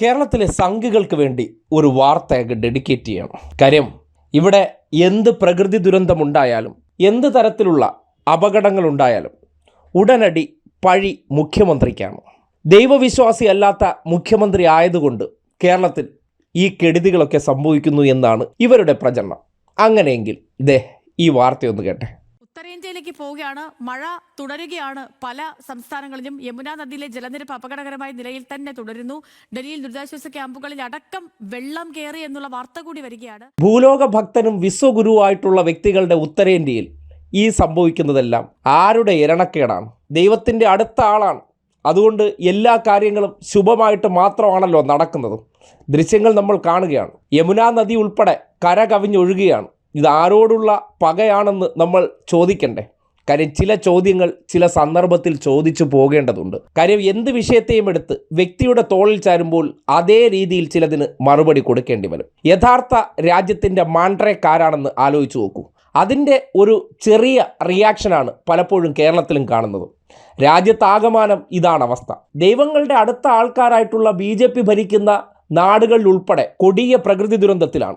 കേരളത്തിലെ സംഘികൾക്ക് വേണ്ടി ഒരു വാർത്ത ഡെഡിക്കേറ്റ് ചെയ്യണം. കാര്യം ഇവിടെ എന്ത് പ്രകൃതി ദുരന്തമുണ്ടായാലും എന്ത് തരത്തിലുള്ള അപകടങ്ങൾ ഉണ്ടായാലും ഉടനടി പഴി മുഖ്യമന്ത്രിക്കാണ്. ദൈവവിശ്വാസി അല്ലാത്ത മുഖ്യമന്ത്രി ആയതുകൊണ്ട് കേരളത്തിൽ ഈ കെടുതികളൊക്കെ സംഭവിക്കുന്നു എന്നാണ് ഇവരുടെ പ്രചരണം. അങ്ങനെയെങ്കിൽ ദേ ഈ വാർത്തയൊന്ന് കേട്ടെ. പോവുകയാണ് മഴ തുടരുകയാണ്. പല സംസ്ഥാനങ്ങളിലും യമുന നദിയിലെ ജലനിരപ്പ് അപകടകരമായ നിലയിൽ തന്നെ തുടരുന്നു. ഡൽഹിയിൽ ദുരിതാശ്വാസ ക്യാമ്പുകളിൽ അടക്കം വെള്ളം കയറി എന്നുള്ള വാർത്ത കൂടി വരികയാണ്. ഭൂലോക ഭക്തനും വിശ്വഗുരുവായിട്ടുള്ള വ്യക്തികളുടെ ഉത്തരേന്ത്യയിൽ ഈ സംഭവിക്കുന്നതെല്ലാം ആരുടെ ഇരണക്കേടാണ് ദൈവത്തിന്റെ അടുത്ത ആളാണ്. അതുകൊണ്ട് എല്ലാ കാര്യങ്ങളും ശുഭമായിട്ട് മാത്രമാണല്ലോ നടക്കുന്നത്. ദൃശ്യങ്ങൾ നമ്മൾ കാണുകയാണ്. യമുനാ നദി ഉൾപ്പെടെ കര കവിഞ്ഞൊഴുകുകയാണ് ഇത് ആരോടുള്ള പകയാണെന്ന് നമ്മൾ ചോദിക്കണ്ടേ? കാര്യം ചില ചോദ്യങ്ങൾ ചില സന്ദർഭത്തിൽ ചോദിച്ചു പോകേണ്ടതുണ്ട്. കാര്യം എന്ത് വിഷയത്തെയും എടുത്ത് വ്യക്തിയുടെ തോളിൽ ചാരുമ്പോൾ അതേ രീതിയിൽ ചിലതിന് മറുപടി കൊടുക്കേണ്ടി വരും. യഥാർത്ഥ രാജ്യത്തിന്റെ മാണ്ട്രേക്കാരാണെന്ന് ആലോചിച്ച് നോക്കൂ. അതിന്റെ ഒരു ചെറിയ റിയാക്ഷനാണ് പലപ്പോഴും കേരളത്തിലും കാണുന്നത്. രാജ്യത്താകമാനം ഇതാണ് അവസ്ഥ. ദൈവങ്ങളുടെ അടുത്ത ആൾക്കാരായിട്ടുള്ള ബി ഭരിക്കുന്ന നാടുകളിൽ ഉൾപ്പെടെ കൊടിയ പ്രകൃതി ദുരന്തത്തിലാണ്.